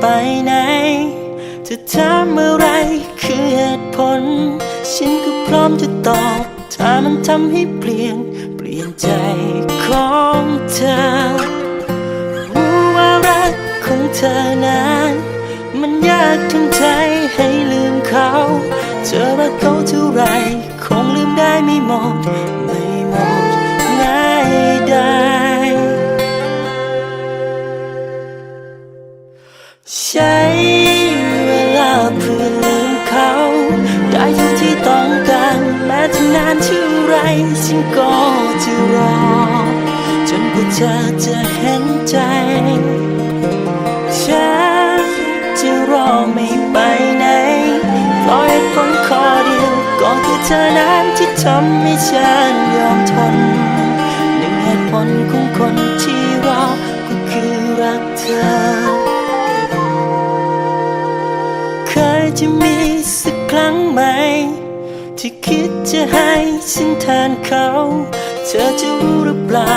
ไปไหนจะถามอะไรคือเหตุผล ฉันก็พร้อมจะตอบ ถ้ามันทำให้เปลี่ยน เปลี่ยนใจของเธอ รู้ว่ารักของเธอนั้นมันยากทำใจให้ลืมเขา เธอรักเขาเท่าไร คงลืมได้ไม่หมด ก็จะรอ จนกว่าเธอจะเห็นใจ ฉันจะรอไม่ไปไหนราะเหตุผลข้อเดียวก็คือเธอนั้นที่ทำให้ฉันยอมทนหนึ่งเหตุผลของคนที่รอก็คือรักเธอ เคยจะมีสักครั้งไหม ที่คิดจะให้ฉันแทนเขา เธอจะรู้หรือเปล่า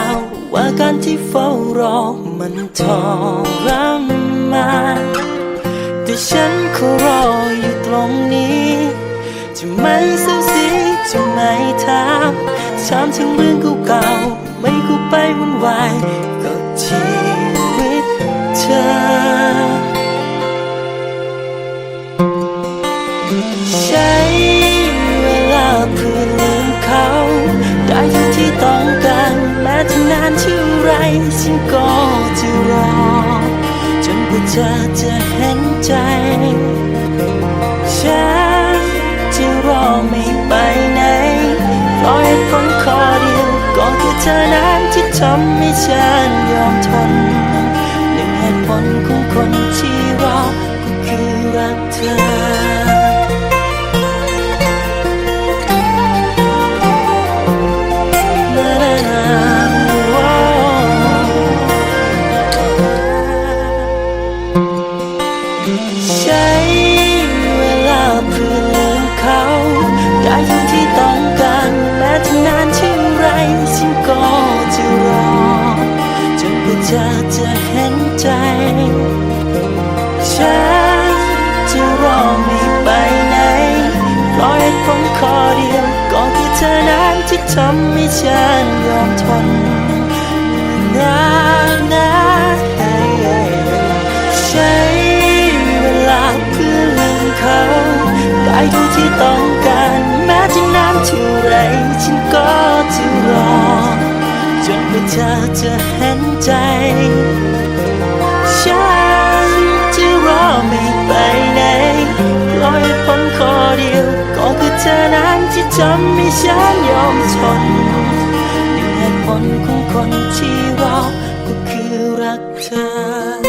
ว่าการที่เฝ้ารอมันทรมานแต่ฉันขอรออยู่ตรงนี้ จะไม่เศร้าสีจะไม่ถามถามถึงเรื่องเก่าๆไม่กูไปวุ่นวายกับชี อจะเห็นใจ ฉันจะรอไม่ไปไหนราะเหตุผลข้อเดียวก็คือเธอนั้นที่ทำให้ฉันยอมทนหนึ่งเหตุผลของคนที่รอก็คือรักเธอ ธอจะเห็นใจ ฉันจะรอไม่ไปไหนเพราะเหตุผลข้อเดียวก็คือเธอนั้นที่ทำให้ฉันยอมทนนานนะใช้เวลาเพื่อลืมเขาได้เท่าที่ต้อง เธอจะเห็นใจ ฉันจะรอไม่ไปไหนราะเหตุผลข้อเดียว ก็คือเธอนั้นที่ทำให้ฉันยอมทนหนึ่งเหตุผลของคนที่รอก็คือรักเธอ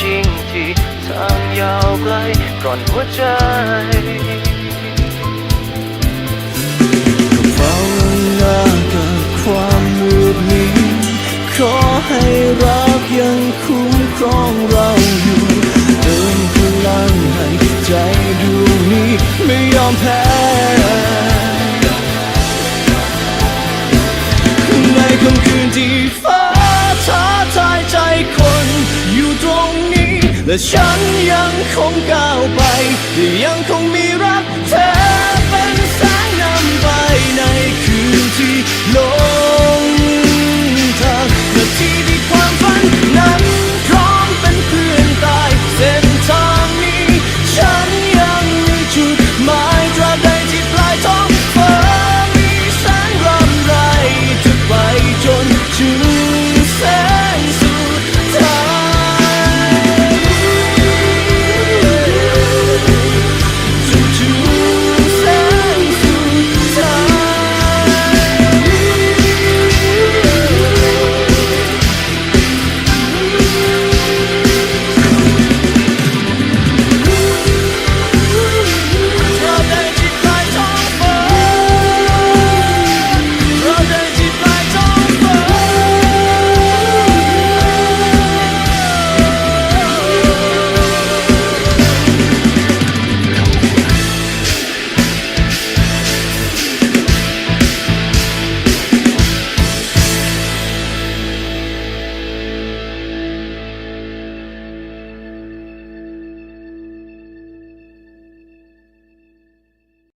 จริงที่ทางยาวไกลก่อนหัวใจก็เฝ้าหน้ากับความมืดมิดขอให้รักยังคุ้มครองเรา และฉันยังคงก้าวไปยังคงมีรักเธอเป็นแสงนำไปในคืนที่ลง